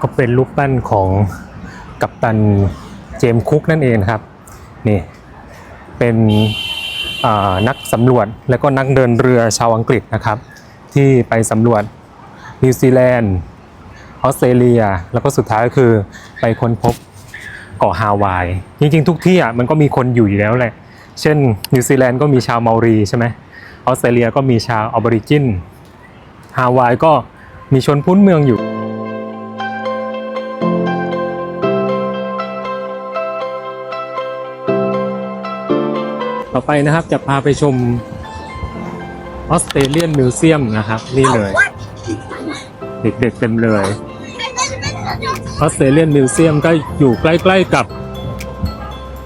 ก็เป็นรูปปั้นของกัปตันเจมส์คุกนั่นเองครับนี่เป็นนักสำรวจและก็นักเดินเรือชาวอังกฤษนะครับ ที่ไปสำรวจนิวซีแลนด์ออสเตรเลีย แล้วก็สุดท้ายก็คือไปค้นพบเกาะฮาวาย จริงๆ ทุกที่อะมันก็มีคนอยู่อยู่แล้วแหละ เช่นนิวซีแลนด์ก็มีชาวเมารีใช่ไหม ออสเตรเลียก็มีชาวออบอริจินฮาวายก็มีชนพื้นเมืองอยู่ ต่อไปนะครับจะพาไปชมออสเตรเลียนมิวเซียมนะครับ นี่เลย เด็กๆเต็มเลยออสเตรเลียนมิวเซียมก็อยู่ใกล้ ๆกับ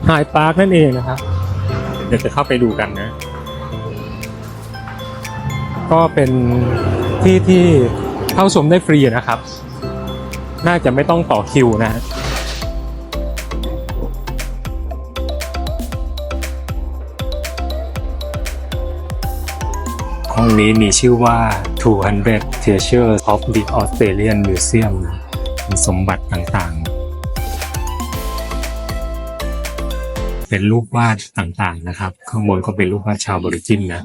ไฮพาร์คนั่นเองนะครับ เดี๋ยวจะเข้าไปดูกันนะ ก็เป็นที่ที่เข้าชมได้ฟรีนะครับ น่าจะไม่ต้องต่อคิวนะฮะห้องนี้มีชื่อว่า 200 Treasures of the Australian Museum มีสมบัติต่างๆ เป็นรูปวาดต่างๆนะครับ ข้างบนก็เป็นรูปวาดชาวบริจินนะ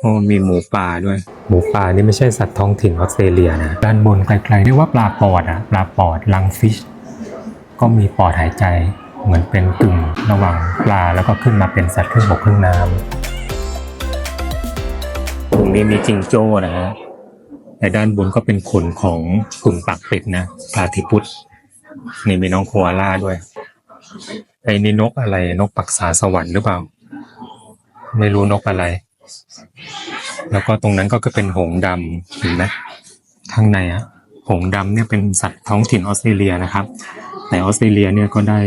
โอ้มีหมูป่าด้วย หมูป่านี่ไม่ใช่สัตว์ท้องถิ่นออสเตรเลียนะด้านบนไกลๆเรียกว่าปลาปอดอะปลาปอดลังฟิช ก็มีปอดหายใจเหมือนเป็นกึ่งระหว่างปลาแล้วก็ขึ้นมาเป็นสัตว์ครึ่งบกครึ่งน้ำตรงนี้มีจิงโจ้นะฮะในด้านบนก็เป็นขนของกลุ่มปักเป็ดนะพาธิพุทธนี่มีน้องโคอาล่าด้วย ไอ้นี่นกอะไรนกปักษาสวรรค์หรือเปล่า ไม่รู้นกอะไร แล้วก็ตรงนั้นก็เป็นหงส์ดำเห็นไหมข้างในอะหงส์ดำเนี่ยเป็นสัตว์ท้องถิ่นออสเตรเลียนะครับ แต่ออสเตรเลียเนี่ยก็ได้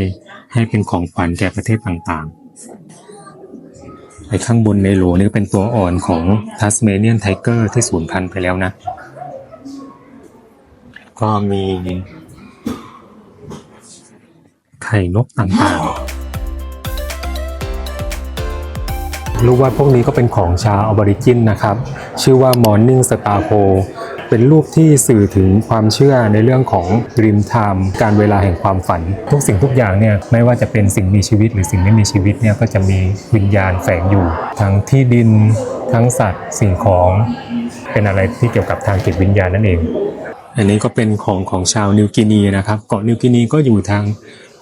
ให้เป็นของขวัญแก่ประเทศต่างๆไอ้ข้างบนในโหลนี่ก็เป็นตัวอ่อนของทัสเมเนียนไทเกอร์ที่สูญพันธุ์ไปแล้วนะ ก็มีไข่นกต่างๆ รูปวาดพวกนี้ก็เป็นของชาวออบอริจินนะครับ ชื่อว่า Morning Star p o เป็นรูปที่สื่อถึงความเชื่อในเรื่องของ Dream Time การเวลาแห่งความฝัน ทุกสิ่งทุกอย่างเนี่ยไม่ว่าจะเป็นสิ่งมีชีวิตหรือสิ่งไม่มีชีวิตเนี่ยก็จะมีวิญญาณแฝงอยู่ ทั้งที่ดิน ทั้งสัตว์สิ่งของเป็นอะไรที่เกี่ยวกับทางจิตวิญญาณนั่นเอง อันนี้ก็เป็นของของชาวนิวกินีนะครับ เกาะนิวกินีก็อยู่ทาง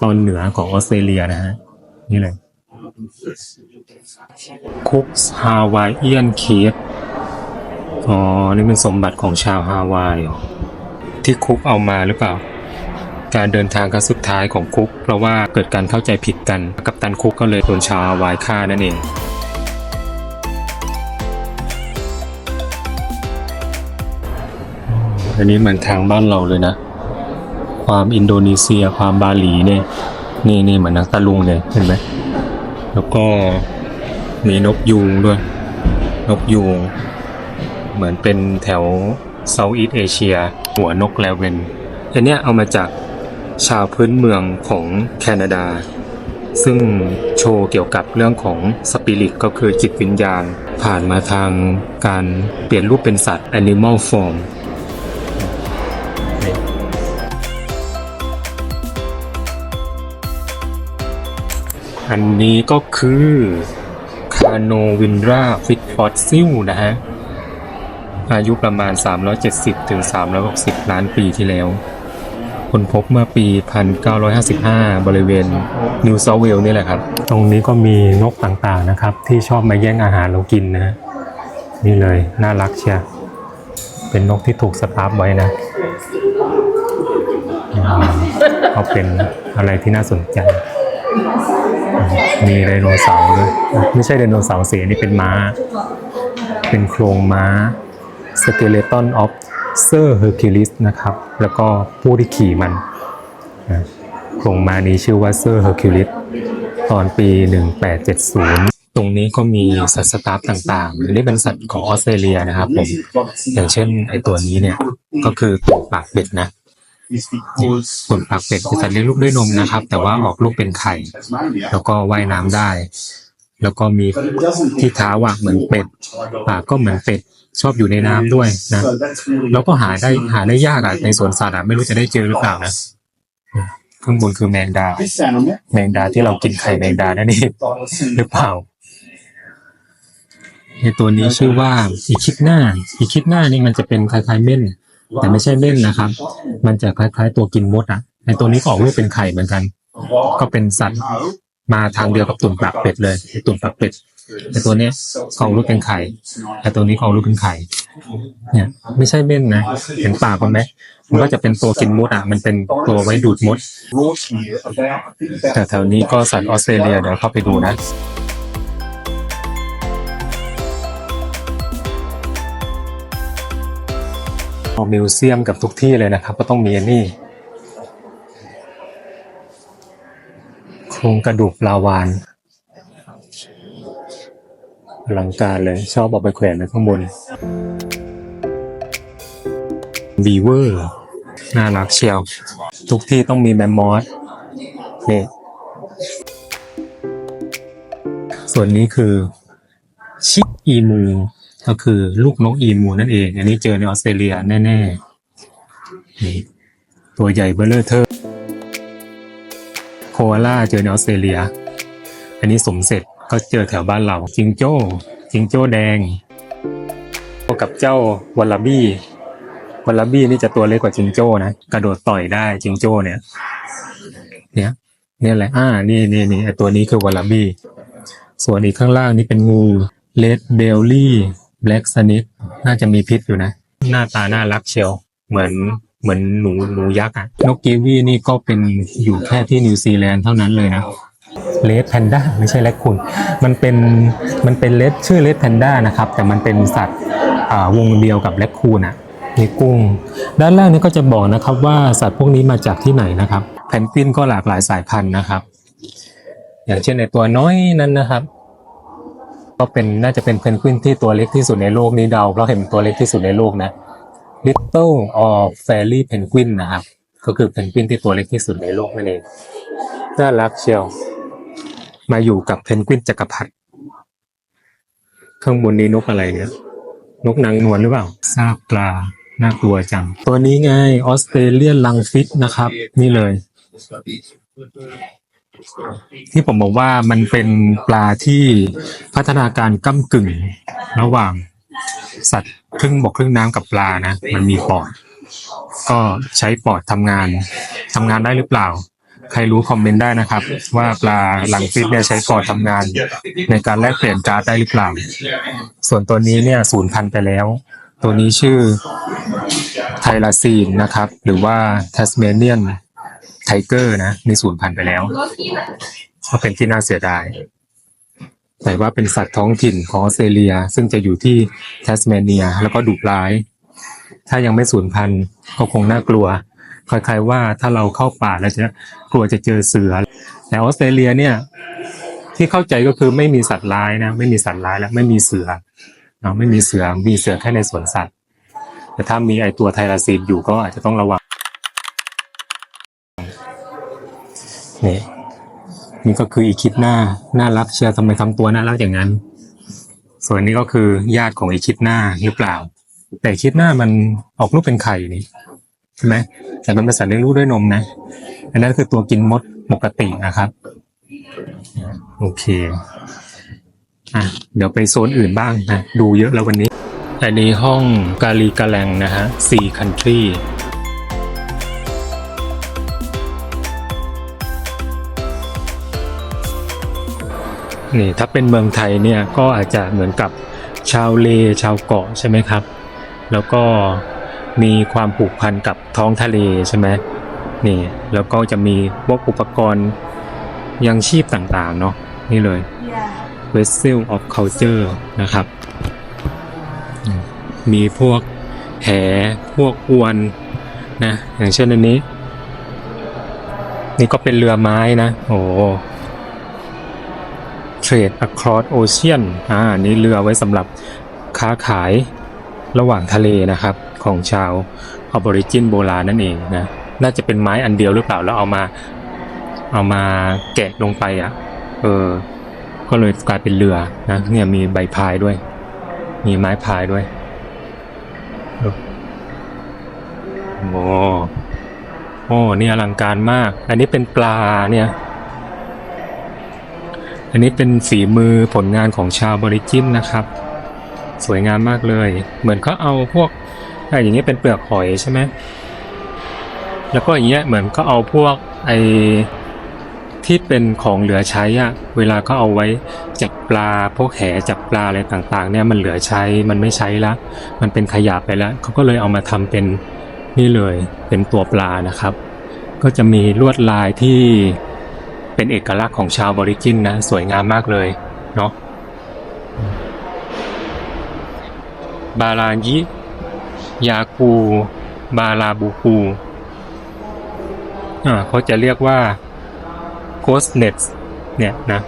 ตอนเหนือของออสเตรเลียนะฮะนี่เลย คุกฮาวายเอียนเคฟอ๋อ นี่เป็นสมบัติของชาวฮาวายหรอที่คุกเอามาหรือเปล่า การเดินทางครั้งสุดท้ายของคุก เพราะว่าเกิดการเข้าใจผิดกัน กัปตันคุกก็เลยโดนชาวฮาวายฆ่านั่นเองอันนี้เหมือนทางบ้านเราเลยนะ ความอินโดนีเซียความบาหลีเนี่ย นี่นี่เหมือนนักตะลุงเลยเห็นไหม แล้วก็มีนกยูงด้วย นกยูง เหมือนเป็นแถวเซาท์อีสเอเชีย หัวนกแลเวนอันเนี้ยเอามาจากชาวพื้นเมืองของแคนาดา ซึ่งโชว์เกี่ยวกับเรื่องของสปิริตก็คือจิตวิญญาณ ผ่านมาทางการเปลี่ยนรูปเป็นสัตว์ Animal Form อันนี้ก็คือคาโนวินราฟิตฟอสซิลนะฮะ อายุประมาณ 370ถึง360 ล้านปีที่แล้ว คนพบเมื่อปี 1955 บริเวณนิวเซาเวลนี่แหละครับ ตรงนี้ก็มีนกต่างๆนะครับ ที่ชอบมาแย่งอาหารเรากินนะนี่เลย น่ารักเชียวเป็นนกที่ถูกสตาร์ฟไว้นะก็เป็นอะไรที่น่าสนใจ มีไดโนเสาร์ด้วยไม่ใช่ไดโนเสาร์เสียนี่เป็นม้า เป็นโครงม้า Skeleton of Sir Hercules นะครับ แล้วก็ผู้ที่ขี่มันโครงม้านี้ชื่อว่า Sir Hercules ตอนปี 1870 ตรงนี้ก็มีสัตว์สตาฟต่างๆนนี้เป็นสัตว์ของออสเตรเลียนะครับผม อย่างเช่นไอตัวนี้เนี่ย ก็คือตัวปากเป็ดนะ ส่วนปากเป็ดเป็นสัตว์เลี้ยงลูกด้วยนมนะครับ แต่ว่าออกลูกเป็นไข่ แล้วก็ว่ายน้ำได้ แล้วก็มีที่เท้าอะเหมือนเป็ดปากก็เหมือนเป็ดชอบอยู่ในน้ำด้วยนะแล้วก็หาได้หาได้ยากอะในสวนสัตว์อะไม่รู้จะได้เจอหรือเปล่านะข้างบนคือแมงดา แมงดาที่เรากินไข่แมงดานั่นเองหรือเปล่าในตัวนี้ชื่อว่าอีคิดหน้า อีคิดหน้านี่มันจะเป็นคล้ายๆเม่น แต่ไม่ใช่เม่นนะครับ มันจะคล้ายๆ ตัวกินมดอะในตัวนี้ก็ออกลูกเป็นไข่เหมือนกัน ก็เป็นสัตว์มาทางเดียวกับตุ่นปากเป็ดเลยตุ่นปากเป็ดแต่ตัวเนี้ยก็ออกลูกเป็นไข่แต่ตัวนี้ก็ออกลูกเป็นไข่เนี่ย ไม่ใช่เม่นนะ เห็นปากมันไหมมันก็จะเป็นตัวกินมดอะ มันเป็นตัวไว้ดูดมดแต่แถวนี้ก็สัตว์ออสเตรเลียเดี๋ยวเข้าไปดูนะ อมิวเซียมกับทุกที่เลยนะครับ ก็ต้องมีนนี่โครงกระดูกปลาวานอลังการเลย ชอบเอาไปแขวนไว้ข้างบนบีเวอร์น่ารักเชียว ทุกที่ต้องมีแมมมอสนี่ส่วนนี้คือ ชิอีมู ก็คือลูกนกอีมูนั่นเอง อันนี้เจอในออสเตรเลียแน่ๆนี่ตัวใหญ่เบลเลอร์เทอร์โคอาล่าเจอในออสเตรเลีย อันนี้สมเสร็จก็เจอแถวบ้านเราจิงโจ้จิงโจ้แดงกับเจ้าวัลลบี้วัลลบี้นี่จะตัวเล็กกว่าจิงโจ้นะกระโดดต่อยได้จิงโจ้เนี่ย เนี่ยเนี่ยแหละอ่า นี่นี่นี่ไอตัวนี้คือวัลลบี้ส่วนอีกข้างล่างนี่เป็นงูเลดเบลลี่ แบล็กสนิทน่าจะมีพิษอยู่นะ หน้าตาน่ารักเชียว เหมือนเหมือนหนูหนูยักษ์อะนกกีวีนี่ก็เป็นอยู่แค่ที่นิวซีแลนด์เท่านั้นเลยนะเลดแพนด้าไม่ใช่แรคคูนมันเป็นมันเป็นเลดชื่อเลดแพนด้านะครับ แต่มันเป็นสัตว์อ่าวงเดียวกับแรคคูนอะนี่กุ้ง ด้านล่างนี้ก็จะบอกนะครับว่าสัตว์พวกนี้มาจากที่ไหนนะครับแพนกวินก็หลากหลายสายพันธุ์นะครับ อย่างเช่นในตัวน้อยนั้นนะครับ ก็เป็นน่าจะเป็นเพนกวินที่ตัวเล็กที่สุดในโลกนี้เดาเพราะเห็นตัวเล็กที่สุดในโลกนะ Little or Fairy Penguin นะครับก็คือเพนกวินที่ตัวเล็กที่สุดในโลกนั่นเองน่ารักเชียว มาอยู่กับเพนกวินจักรพรรดิข้างบนนี้นกอะไรเนี่ย นกนางนวลหรือเปล่าซากปลาน่ากลัวจัง ตัวนี้ไงออสเตรเลียนลังฟิตนะครับ นี่เลย ที่ผมบอกว่ามันเป็นปลาที่พัฒนาการก้ากึ่ง ระหว่างสัตว์ครึ่งบกครึ่งน้ำกับปลานะ มันมีปอด ก็ใช้ปอดทำงานทำงานได้หรือเปล่า ใครรู้คอมเมนต์ได้นะครับ ว่าปลาหลังฟิตเนี่ยใช้ปอดทำงาน ในการแลกเปลี่ยนการ์ดได้หรือเปล่า ส่วนตัวนี้เนี่ยสูญพันธุ์ไปแล้ว ตัวนี้ชื่อไทลาซีนนะครับ หรือว่าแทสเมเนียน ไทเกอร์นะมีสูญพันธุ์ไปแล้วก็เป็นที่น่าเสียดาย แต่ว่าเป็นสัตว์ท้องถิ่นของออสเตรเลีย ซึ่งจะอยู่ที่แทสเมเนีย แล้วก็ดุร้าย ถ้ายังไม่สูญพันธุ์ก็คงน่ากลัวคล้ายๆว่าถ้าเราเข้าป่าแล้วจะกลัวจะเจอเสือ แต่ออสเตรเลียเนี่ย ที่เข้าใจก็คือไม่มีสัตว์ร้ายนะไม่มีสัตว์ร้ายและไม่มีเสือเนาะไม่มีเสือมีเสือแค่ในสวนสัตว์ แต่ถ้ามีไอตัวไทราซีนอยู่ก็อาจจะต้องระวัง นี่นี่ก็คืออีคิดหน้าน่ารักเชียร์ทำไมทำตัวน่ารักอย่างนั้น ส่วนนี้ก็คือญาติของอีคิดหน้าหรือเปล่า แต่คิดหน้ามันออกลูกเป็นไข่นี่ใช่ไหมแต่มันเป็นสัตว์เลี้ยงลูกด้วยนมนะ อันนั้นคือตัวกินมดปกตินะครับ โอเคอะเดี๋ยวไปโซนอื่นบ้างนะ ดูเยอะแล้ววันนี้อันนี้ห้องกาลีกาแลงนะฮะสี่คันทรี นี่ถ้าเป็นเมืองไทยเนี่ยก็อาจจะเหมือนกับชาวเลชาวเกาะใช่ไหมครับ แล้วก็มีความผูกพันกับท้องทะเลใช่ไหมนี่แล้วก็จะมีพวกอุปกรณ์ยังชีพต่างๆเนาะนี่เลย Vessel of Culture นะครับอืมมีพวกแหพวกอวนนะอย่างเช่นอันนี้ นี่ก็เป็นเรือไม้นะ โอ้ Trade across ocean อ่านี่เรือไว้สำหรับค้าขายระหว่างทะเลนะครับ ของชาวออบริจินโบราณนั่นเองนะน่าจะเป็นไม้อันเดียวหรือเปล่าแล้วเอามา เอามาแกะลงไปอะ เออ ก็เลยกลายเป็นเรือนะเนี่ยมีใบพายด้วย มีไม้พายด้วยโอ้โอ้นี่อลังการมาก อันนี้เป็นปลาเนี่ย อันนี้เป็นฝีมือผลงานของชาวบริจินนะครับ สวยงามมากเลย เหมือนเขาเอาพวกอะอย่างนี้เป็นเปลือกหอยใช่ไหมแล้วก็อย่างเงี้ยเหมือนก็เอาพวกไอที่เป็นของเหลือใช้อะเวลาก็เอาไว้จับปลาพวกแหจับปลาอะไรต่างๆ เนี่ยมันเหลือใช้มันไม่ใช้ละ มันเป็นขยะไปแล้วเขาก็เลยเอามาทำเป็นนี่เลยเป็นตัวปลานะครับ ก็จะมีลวดลายที่ เป็นเอกลักษณ์ของชาวบริจินนะสวยงามมากเลยเนาะบาลายิยาคูบาลาบูคูอ่าเขาจะเรียกว่า ghost net เนี่ยนะ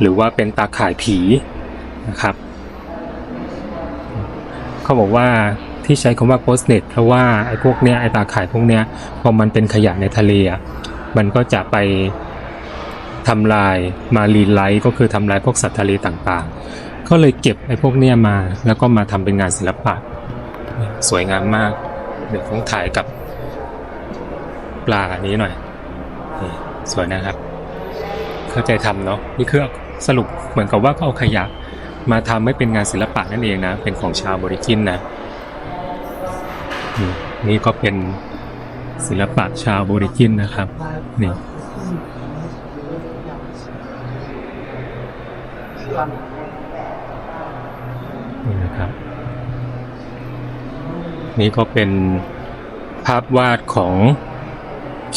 หรือว่าเป็นตาข่ายผีนะครับเขาบอกว่าที่ใช้คำว่า ghost net เพราะว่าไอ้พวกเนี้ยไอ้ตาข่ายพวกเนี้ยพอมันเป็นขยะในทะเลอะมันก็จะไป ทำลายมารีไลท์ก็คือทำลายพวกสัตว์ทะเลต่างๆ ก็เลยเก็บไอ้พวกเนี้ยมาแล้วก็มาทำเป็นงานศิลปะ สวยงามมาก เดี๋ยวต้องถ่ายกับปลาอันนี้หน่อย สวยนะครับ เข้าใจทำเนาะนี่คือสรุปเหมือนกับว่าเขาเอาขยะมาทำให้เป็นงานศิลปะนั่นเองนะ เป็นของชาวบริจินนะนี่นี่ก็เป็นศิลปะชาวบริจินนะครับนี่ นี่นะครับ นี่ก็เป็นภาพวาดของ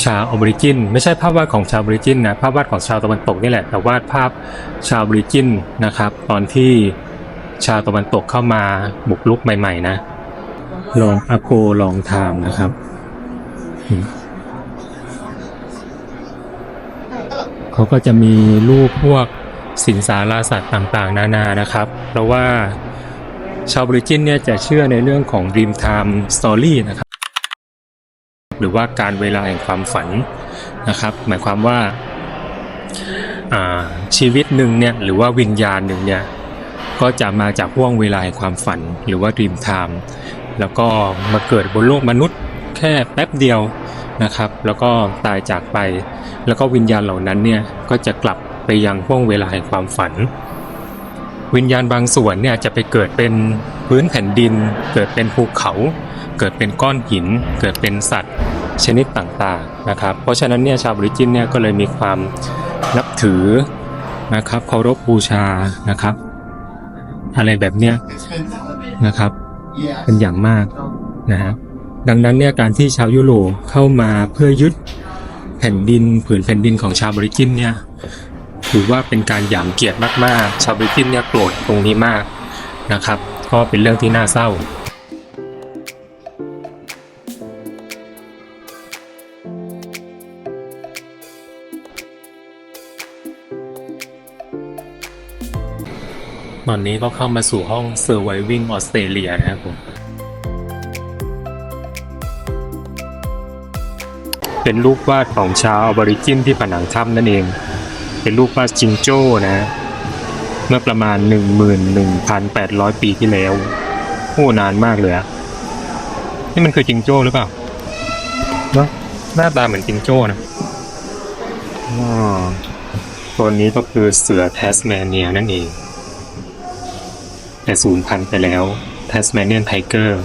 ชาวออริจิน ไม่ใช่ภาพวาดของชาวออริจินนะภาพวาดของชาวตะวันตกนี่แหละแต่วาดภาพชาวออริจินนะครับ ตอนที่ชาวตะวันตกเข้ามาบุกรุกใหม่ ๆ นะลองอโกลองไทม์นะครับเขาก็จะมีรูปพวก สิงสาราสัตว์ต่างๆ นานานะครับ เพราะว่าชาวบริจินเนี่ยจะเชื่อในเรื่องของ Dream Time Story นะครับ หรือว่าการเวลาแห่งความฝันนะครับ หมายความว่าอ่าชีวิตหนึ่งเนี่ยหรือว่าวิญญาณหนึ่งเนี่ยก็จะมาจากห่วงเวลาแห่งความฝันหรือว่า Dream Time แล้วก็มาเกิดบนโลกมนุษย์แค่แป๊บเดียวนะครับ แล้วก็ตายจากไป แล้วก็วิญญาณเหล่านั้นเนี่ยก็จะกลับ ไปยังห่วงเวลาแห่งความฝัน วิญญาณบางส่วนเนี่ยจะไปเกิดเป็นพื้นแผ่นดิน เกิดเป็นภูเขา เกิดเป็นก้อนหิน เกิดเป็นสัตว์ ชนิดต่างๆนะครับ เพราะฉะนั้นเนี่ยชาวบริจินเนี่ยก็เลยมีความนับถือนะครับเคารพบูชานะครับ อะไรแบบเนี้ยนะครับ เป็นอย่างมากนะฮะดังนั้นเนี่ยการที่ชาวยุโรปเข้ามาเพื่อยึดแผ่นดินผืนแผ่นดินของชาวบริจินเนี่ย ถือว่าเป็นการหยามเกียรติมากๆ ชาวบริตินเนี่ยโกรธตรงนี้มากนะครับ ก็เป็นเรื่องที่น่าเศร้าตอนนี้ก็เข้ามาสู่ห้อง Surviving Australia นะครับผมเป็นรูปวาดของชาวอบอริจินที่ผนังถ้ำนั่นเอง เป็นรูปวาดจิงโจ้นะ เมื่อประมาณ 11,800 ปีที่แล้วโอ้นานมากเลยอะนี่มันคือจิงโจ้หรือเปล่าเนอะหน้าตาเหมือนจิงโจ้นะอ๋อตัวนี้ก็คือเสือแทสแมเนียนั่นเอง แต่สูญพันธุ์ไปแล้วแทสแมเนียนไทเกอร์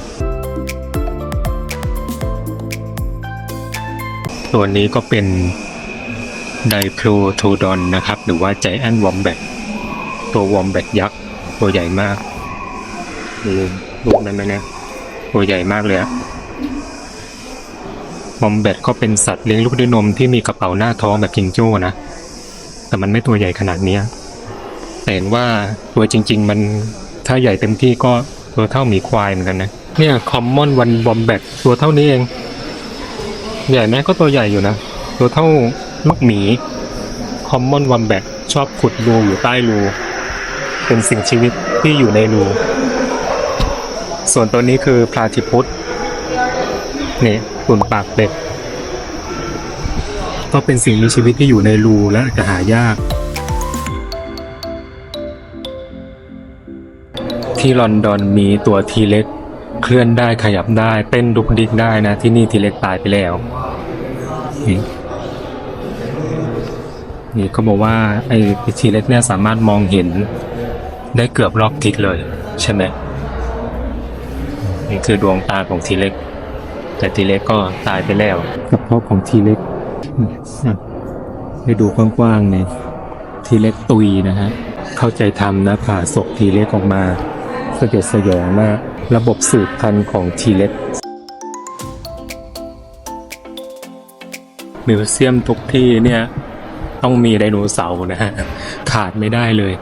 ตัวนี้ก็เป็น ไดโพลโทดอนนะครับ หรือว่าใจแอนวอมแบทตัววอมแบทยักษ์ ตัวใหญ่มากดูรูปนั้นไหมเนี่ยตัวใหญ่มากเลยอะวอมแบทก็เป็นสัตว์เลี้ยงลูกด้วยนมที่มีกระเป๋าหน้าท้องแบบจิงโจ้นะ แต่มันไม่ตัวใหญ่ขนาดนี้แต่เห็นว่าตัวจริง ๆ มันถ้าใหญ่เต็มที่ก็ตัวเท่าหมีควายเหมือนกันนะเนี่ยคอมมอนวันวอมแบทตัวเท่านี้เอง ใหญ่ไหมก็ตัวใหญ่อยู่นะ ตัวเท่า มักหมีคอมมอนวัมแบกชอบขุดรูอยู่ใต้รู เป็นสิ่งชีวิตที่อยู่ในรู ส่วนตัวนี้คือพลาทิพุสนี่ขุ่นปากเป็ดก็เป็นสิ่งมีชีวิตที่อยู่ในรูและจะหายาก ที่ลอนดอนมีตัวทีเล็กเคลื่อนได้ขยับได้เป็นดุกดิกได้นะที่นี่ทีเล็กตายไปแล้ว นี่นี่เขาบอกว่าไอ้ทีเล็กเนี่ยสามารถมองเห็นได้เกือบรอบทิศเลยใช่ไหมนี่คือดวงตาของทีเล็ก แต่ทีเล็กก็ตายไปแล้วกระเพาะของทีเล็กให้ดูกว้างๆเนี่ยทีเล็กตุยนะฮะเข้าใจทำนะผ่าศพทีเล็กออกมาสยดสยองมากระบบสืบพันธุ์ของทีเล็กมิวเซียมทุกที่เนี่ย ต้องมีไดโนเสาร์นะฮะขาดไม่ได้เลย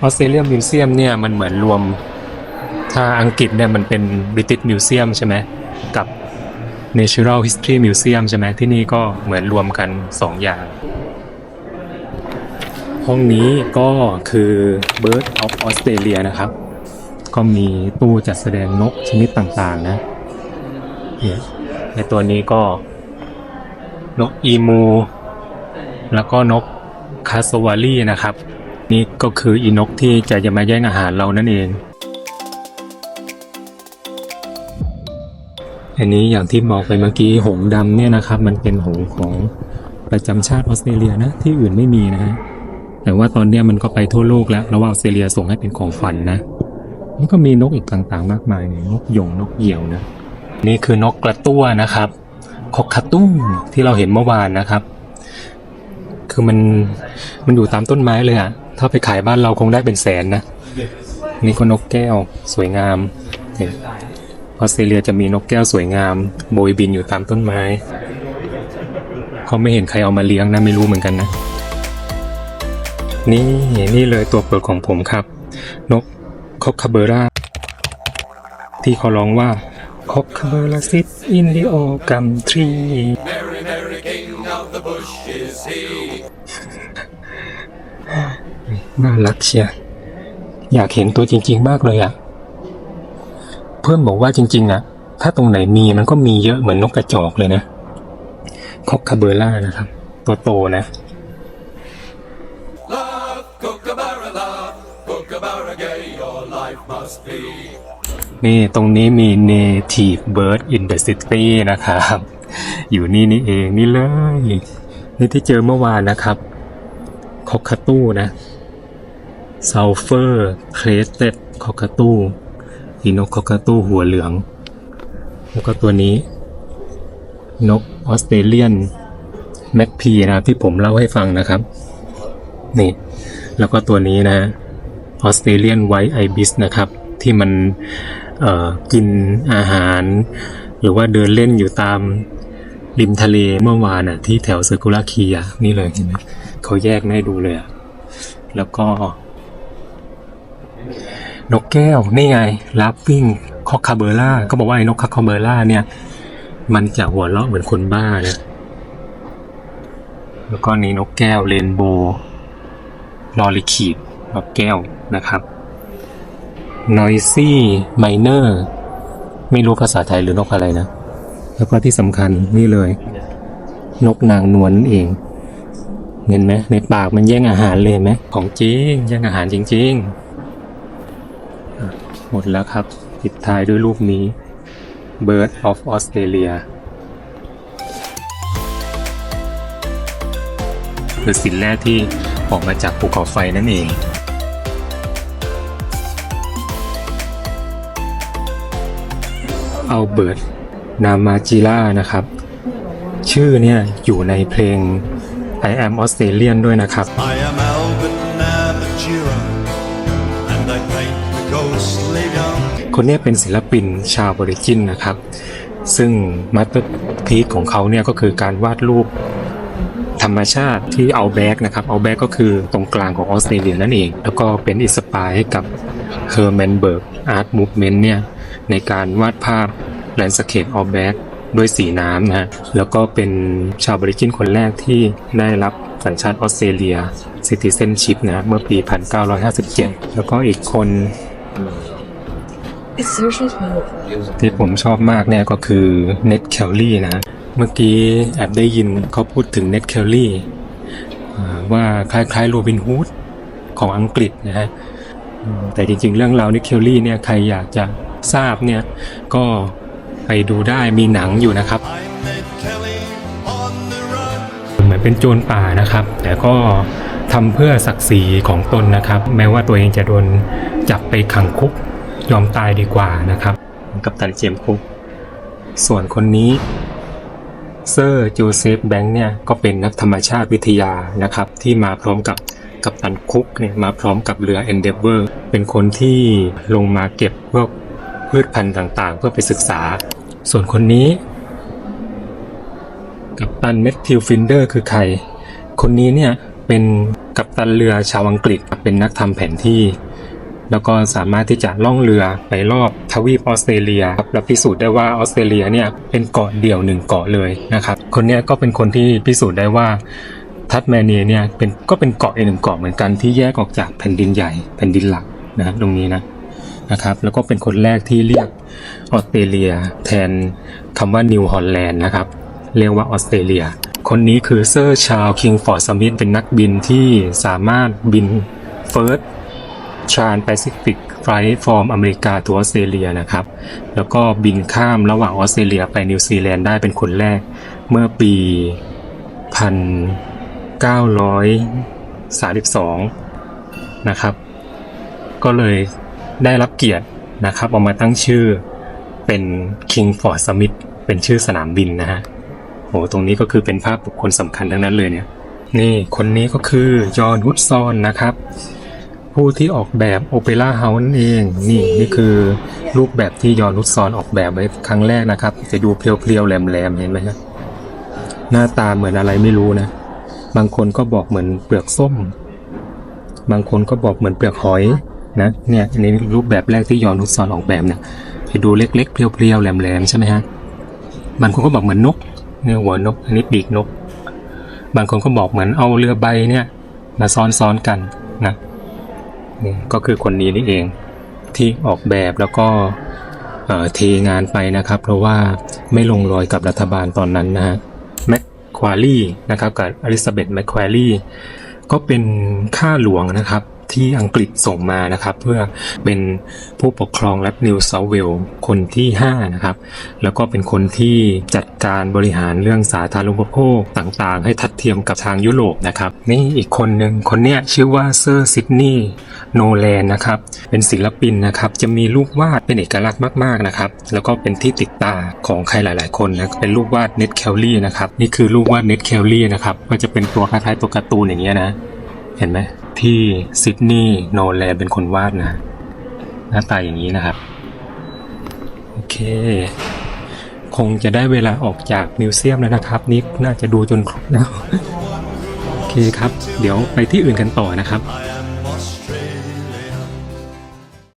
ออสเตรเลียมิวเซียมเนี่ยมันเหมือนรวม ถ้าอังกฤษเนี่ยมันเป็นบริติชมิวเซียมใช่ไหมกับ Natural History Museum ใช่ไหมที่นี่ก็เหมือนรวมกันสองอย่าง ห้องนี้ก็คือ Bird of Australia นะครับ ก็มีตู้จัดแสดงนกชนิดต่างๆนะในตัวนี้ก็นกอีมู แล้วก็นกคาสวารีนะครับ นี่ก็คืออีนกที่จะจะมาแย่งอาหารเรานั่นเอง อันนี้อย่างที่บอกไปเมื่อกี้หงดำเนี่ยนะครับ มันเป็นหงของประจำชาติออสเตรเลียนะ ที่อื่นไม่มีนะฮะแต่ว่าตอนนี้มันก็ไปทั่วโลกแล้วแล้วว่าออสเตรเลียส่งให้เป็นของขวัญนะมันก็มีนกอีกต่างๆ มากมายเนี่ยนกหยงนกเหยี่ยวนะ นี่คือนกกระตั้วนะครับคอกคาตุ้งที่เราเห็นเมื่อวานนะครับ คือมันมันอยู่ตามต้นไม้เลยอะถ้าไปขายบ้านเราคงได้เป็นแสนนะ นี่ก็นกแก้วสวยงามเนี่ยออสเตรเลียจะมีนกแก้วสวยงาม โบยบินอยู่ตามต้นไม้ เขาไม่เห็นใครเอามาเลี้ยงนะไม่รู้เหมือนกันนะ นี่นี่เลยตัวโปรดของผมครับ นกคอกคาเบราที่เขาร้องว่าคอกคาเบราซิตอินดิโอกัมทรี bush is he. น่ารักเชียอยากเห็นตัวจริง ๆ มากเลยอะ่ะ เพื่อนบอกว่าจริงๆอะ่ะถ้าตรงไหนมีมันก็มีเยอะเหมือนนกกระจอกเลยนะ คอกคาเบล่านะครับ ตัวโตนะ Love, kookaburra love, kookaburra gay, your life must be. นี่ตรงนี้มี native bird in the city นะครับ อยู่นี่นี่เองนี่เลย นี่ที่เจอเมื่อวานนะครับคอกคาตู้นะ sulfur crested คอกคาตู้อีนกคอกคาตู้หัวเหลือง แล้วก็ตัวนี้ นกออสเตรเลียนแม็กพีนะที่ผมเล่าให้ฟังนะครับ นี่ แล้วก็ตัวนี้นะออสเตรเลียนไวท์ไอบิสนะครับ ที่มันกินอาหาร หรือว่าเดินเล่นอยู่ตาม ริมทะเลเมื่อวานอะ ที่แถวเซอร์คูลาคีอะนี่เลยเห็นไหมเขาแยกไม่ให้ดูเลยอะ แล้วก็ นกแก้ว นี่ไงลาฟฟิงคอคาเบล่าก็บอกว่าไอ้นกคาคาเบล่าเนี่ย มันจะหัวเราะเหมือนคนบ้านะแล้วก็นี่นกแก้วเรนโบว์ลอริคีดนกแก้วนะครับ noisy miner ไม่รู้ภาษาไทยหรือนกอะไรนะ แล้วก็ที่สำคัญนี่เลย นกนางนวลนั่นเอง เห็นไหมในปากมันแย่งอาหารเลยไหมของจริงแย่งอาหารจริง ๆ หมดแล้วครับปิดท้ายด้วยรูปนี้ Bird of Australia คือสินแร่ที่ออกมาจากภูเขาไฟนั่นเองเอัลเบิร์ต นามาจิล่านะครับ ชื่อเนี่ยอยู่ในเพลง I am Australian ด้วยนะครับ I am Albert Namatjira, and I paint the ghostly young. คนเนี้ยเป็นศิลปินชาวบริจินนะครับ ซึ่งมาสเตอร์พีซของเขาเนี่ยก็คือการวาดรูปธรรมชาติที่เอาแบ็กนะครับ เอาแบ็กก็คือตรงกลางของออสเตรเลียนั่นเอง แล้วก็เป็นอิสปายให้กับเฮอร์แมนเบิร์กอาร์ตมูฟเมนต์เนี่ยในการวาดภาพ แลนสเคปเอาแบ็กด้วยสีน้ำนะฮะ แล้วก็เป็นชาวบริจินคนแรกที่ได้รับสัญชาติออสเตรเลียซิติเซนชิพนะเมื่อปี 1957 แล้วก็อีกคนที่ผมชอบมากเนี่ยก็คือเน็ตแคลลี่นะ เมื่อกี้แอบได้ยินเขาพูดถึงเน็ตแคลลี่ว่าคล้ายๆโรบินฮูดของอังกฤษนะฮะ แต่จริงๆ เรื่องราวเนิกเคลลี่เนี่ยใครอยากจะทราบเนี่ยก็ ไปดูได้มีหนังอยู่นะครับ เหมือนเป็นโจรป่านะครับ แต่ก็ทำเพื่อศักดิ์ศรีของตนนะครับ แม้ว่าตัวเองจะโดนจับไปขังคุกยอมตายดีกว่านะครับ กับตันเจมคุก ส่วนคนนี้เซอร์จูเซฟแบงค์เนี่ยก็เป็นนักธรรมชาติวิทยานะครับ ที่มาพร้อมกับกัปตันคุกเนี่ยมาพร้อมกับเรือ Endeavour เป็นคนที่ลงมาเก็บพวก พืชพันธุ์ต่างๆ เพื่อไปศึกษา ส่วนคนนี้ กัปตันเมทธิวฟินเดอร์คือใคร คนนี้เนี่ยเป็นกัปตันเรือชาวอังกฤษเป็นนักทำแผนที่ แล้วก็สามารถที่จะล่องเรือไปรอบทวีปออสเตรเลียครับและพิสูจน์ได้ว่าออสเตรเลียเนี่ยเป็นเกาะเดี่ยวหนึ่งเกาะเลยนะครับ คนนี้ก็เป็นคนที่พิสูจน์ได้ว่าทัสแมเนียเนี่ยเป็นก็เป็นเกาะอีกหนึ่งเกาะเหมือนกันที่แยกออกจากแผ่นดินใหญ่แผ่นดินหลักนะครับตรงนี้นะ นะครับ แล้วก็เป็นคนแรกที่เรียกออสเตรเลีย แทนคำว่านิวฮอลแลนด์นะครับ เรียกว่าออสเตรเลีย คนนี้คือเซอร์ชาลคิงฟอร์ดสมิธเป็นนักบินที่สามารถบินเฟิร์สชานแปซิฟิกไฟล์ฟอร์มอเมริกาทัวออสเตรเลียนะครับ แล้วก็บินข้ามระหว่างออสเตรเลียไปนิวซีแลนด์ได้เป็นคนแรกเมื่อปี 1932 นะครับ ก็เลย ได้รับเกียรตินะครับเอามาตั้งชื่อเป็น King Ford Smith เป็นชื่อสนามบินนะฮะโหตรงนี้ก็คือเป็นภาพบุคคลสำคัญทั้งนั้นเลยเนี่ย นี่คนนี้ก็คือยอนฮุดซอนนะครับ ผู้ที่ออกแบบโอเปร่าเฮาส์นั่นเอง นี่นี่คือรูปแบบที่ยอนฮุดซอนออกแบบไว้ครั้งแรกนะครับ จะดูเพียวๆแหลมๆเห็นไหมครับหน้าตาเหมือนอะไรไม่รู้นะ บางคนก็บอกเหมือนเปลือกส้ม บางคนก็บอกเหมือนเปลือกหอย นะเนี่ยในรูปแบบแรกที่ยอนฮุดซอนออกแบบเนี่ยจะดูเล็กๆ เพรียวๆ แหลมๆ ใช่ไหมฮะ บางคนก็บอกเหมือนนกเนี่ยหัวนก อันนี้ปีกนก บางคนก็บอกเหมือนเอาเรือใบเนี่ยมาซ้อนๆกันนะนี่ก็คือคนนี้นี่เองที่ออกแบบแล้วก็เทงานไปนะครับ เพราะว่าไม่ลงรอยกับรัฐบาลตอนนั้นนะฮะแมคควารีนะครับกับอลิซาเบธแมคควารีก็เป็นข้าหลวงนะครับ ที่อังกฤษส่งมานะครับ เพื่อเป็นผู้ปกครองรัฐนิวเซาเวลคนที่ 5 นะครับ แล้วก็เป็นคนที่จัดการบริหารเรื่องสาธารณูปโภคต่างๆ ให้ทัดเทียมกับทางยุโรปนะครับ นี่อีกคนหนึ่งคนเนี้ยชื่อว่าเซอร์ซิดนีย์โนแลนนะครับ เป็นศิลปินนะครับ จะมีรูปวาดเป็นเอกลักษณ์มากๆนะครับ แล้วก็เป็นที่ติดตาของใครหลาย ๆ คนนะเป็นรูปวาดเน็ตเคลลี่นะครับ นี่คือรูปวาดเน็ตเคลลี่นะครับ ก็จะเป็นตัวคล้ายๆตัวการ์ตูนอย่างเงี้ยนะ ห็นไหมที่ซิดนีย์โนแลนเป็นคนวาดนะ หน้าตาอย่างนี้นะครับ โอเค คงจะได้เวลาออกจากมิวเซียมแล้วนะครับ นี่น่าจะดูจนครบแล้ว โอเคครับ เดี๋ยวไปที่อื่นกันต่อนะครับ